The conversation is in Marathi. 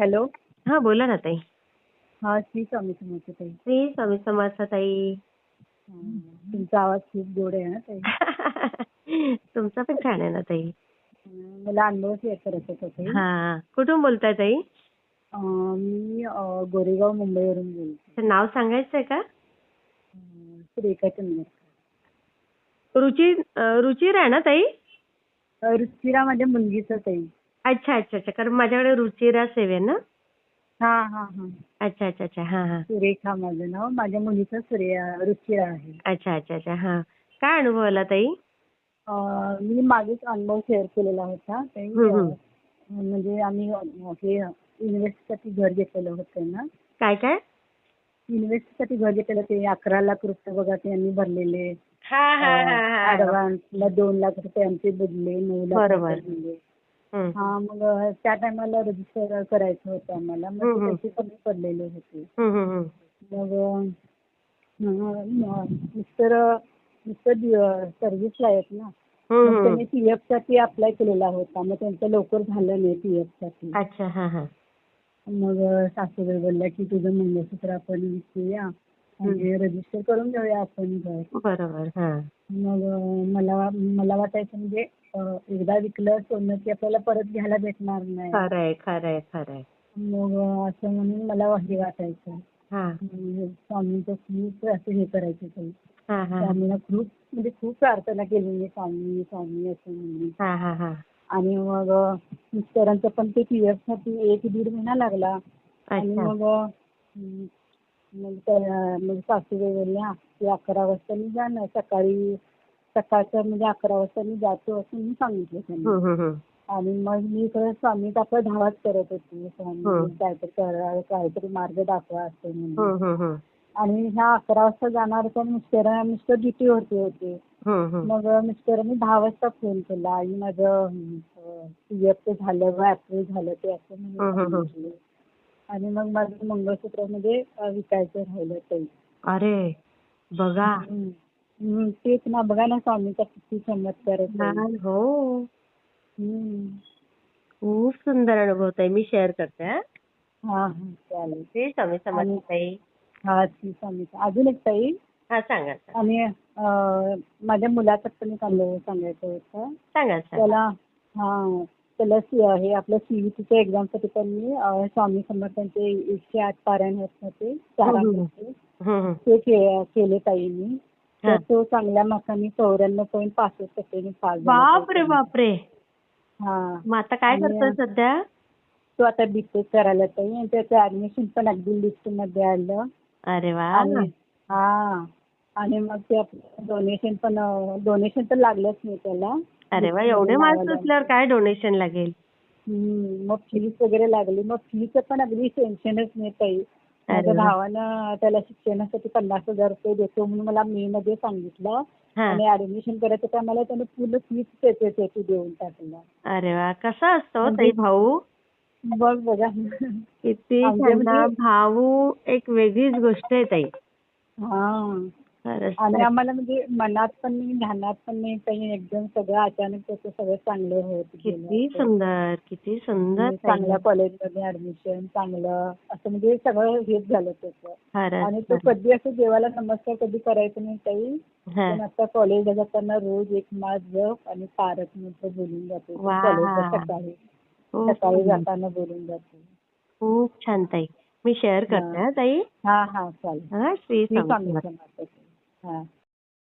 हॅलो. हा बोला ना ताई. हा श्री स्वामी समर्थ ताई. श्री स्वामी समर्थ ताई. तुमचा आवाज खूप गोड आहे ना ताई. तुमचा पण छान आहे ना ताई. मला अनुभव शेअर करायचा होता ताई. हा कुठून बोलताय ताई? मी गोरेगाव मुंबईवरून बोलते. नाव सांगायचंय का? अं, सुरेखा चंद्रकर. रुची रुचिर आहे ना ताई? रुचिरा माझ्या मुलगीचं ताई. अच्छा अच्छा अच्छा. कारण माझ्याकडे रुचिरा सेव आहे ना? हा हा हा. अच्छा अच्छा अच्छा. हा हा. सुरेखा माझं नाव. माझ्या मुलीचं सूर्या रुचिरा आहे. अच्छा अच्छा अच्छा. हा. काय अनुभव आला ताई? अं, मी मागेच अनुभव शेअर केलेला होता. ताई हम्म, हम्म. अं, म्हणजे आम्ही हे इन्व्हेस्टसाठी घर घेतलेलं होतं ना? काय काय? इन्व्हेस्टसाठी घर घेतलेलं ते अकरा लाख रुपये बघा ते आम्ही भरलेले. हा हा हा हा. ऍडव्हान्सला दोन लाख रुपये आमचे बुडले नऊ लाख बरोबर. रुपये बुडले. मग त्या टायमाला रजिस्टर करायचं होतं आम्हाला. मग. पैसे कमी पडलेले होते. मग मिस्टर मिस्टर सर्व्हिसला आहेत ना. मग. त्यांनी पीएफसाठी अप्लाय केलेला होता. मग त्यांचं लवकर झालं नाही पीएफसाठी अच्छा हा हा. मग सासूबाई बोलल्या की तुझं मंगळसूत्र आपण विकूया. म्हणजे रजिस्टर करून घेऊया आपण घर. बरोबर हा. मग मला मला वाटायचं म्हणजे एकदा विकलं सोनं की आपल्याला परत घ्यायला भेटणार नाही. खरंय खरंय खरंय. मग असं म्हणून मला हे वाटायचं. हा. म्हणजे स्वामींचं खूप असं हे करायचं ते. हा हा. स्वामींना खूप म्हणजे खूप प्रार्थना केली मी स्वामी स्वामी असं म्हणून. हा हा हा. आणि मग मिस्टरांचं पण ते पीएफसाठी एक दीड महिना लागला. आणि अच्छा. मग अं, मग त्या- मग सासूबाई बोलल्या की अकरा वाजता मी जाणार सकाळी सकाळचं म्हणजे अकरा वाजता मी जातो असं मी सांगितलं त्यांना. आणि मग मी इकडे स्वामीत आपलं धावाच करत होती स्वामी. काहीतरी करा काहीतरी मार्ग दाखवा असं म्हणून. आणि ह्या अकरा वाजता जाणार तर मिस्टर मिस्टर ड्युटीवरती होते. मग मिस्टरांनी दहा वाजता फोन केला आई माझं पीएफ झालं ग अप्रूव्ह झालं ते असं. म्हणून. आणि मग माझं मंगळसूत्रमध्ये अं, विकायचं राहिलं ते अरे बघा हम्म. तेच ना बघा ना स्वामीचा किती चमत्कार आहे. छान, हो हम्म. खूप सुंदर अनुभव ताई मी शेअर करते हा. हा हा चालेल श्री स्वामी समर्थ ताई हा श्री स्वामीचा अजून एक ताई हा सांगा सांगा. आणि अं, माझ्या मुलाचं पण एक अनुभव सांगायचं होतं सांगा सांगा त्याला हा त्याला हे आपलं सीईटीच्या एक्झामसाठी पण मी स्वामी समर्थांचे एकशे आठ पारायण होत होते चार. अंकाचे. हम्म, हम्म. ते केले ताई मी हा. तर तो चांगल्या मार्कांनी चौऱ्याण्णव पॉईंट पासष्ट टक्क्यांनी पास झाला बापरे. बापरे हा मग आता काय करतोय सध्या तो आता बीटेक करायला ताई आणि त्याचं ऍडमिशन पण अगदी लिस्टमध्ये आलं अरे वा हा आणि मग ते डोनेशन पण डोनेशन तर लागलंच नाही त्याला अरे वा एवढे मार्क्स असल्यावर काय डोनेशन लागेल? मग फीस वगैरे लागली. मग फीचं पण अगदी टेन्शनच नाही ताई. माझ्या. भावानं त्याला शिक्षणासाठी पन्नास हजार रुपये देतो म्हणून मला मे मध्ये सांगितलं. आणि ऍडमिशन करायचं त्यामुळे त्याने पूर्ण फीस त्याचे त्याची देऊन टाकलं. अरे वा कसा असतो म्हणजे- ताई भाऊ? बघ बघा. किती म्हणजे- भाऊ एक वेगळीच गोष्ट आहे ताई. हा. आणि. आम्हाला म्हणजे मनात पण नाही ध्यानात पण नाही काही एकदम सगळं अचानक त्याचं सगळं चांगलं होत किती. सुंदर किती सुंदर म्हणजे. चांगल्या कॉलेजमध्ये ऍडमिशन चांगलं असं म्हणजे सगळं हेच झालं त्याचं आणि तो. कधी असं देवाला नमस्कार कधी करायचं नाही ताई हा. पण आता कॉलेजला जाताना रोज एक माळ जप आणि तारक मंत्र बोलून जातो. कॉलेजला सकाळी सकाळी. जाताना बोलून जातो खूप छान ताई मी शेअर करते ताई हा हा चालेल श्री श्री स्वामी स्वामी समर्थ. समर्थ. हा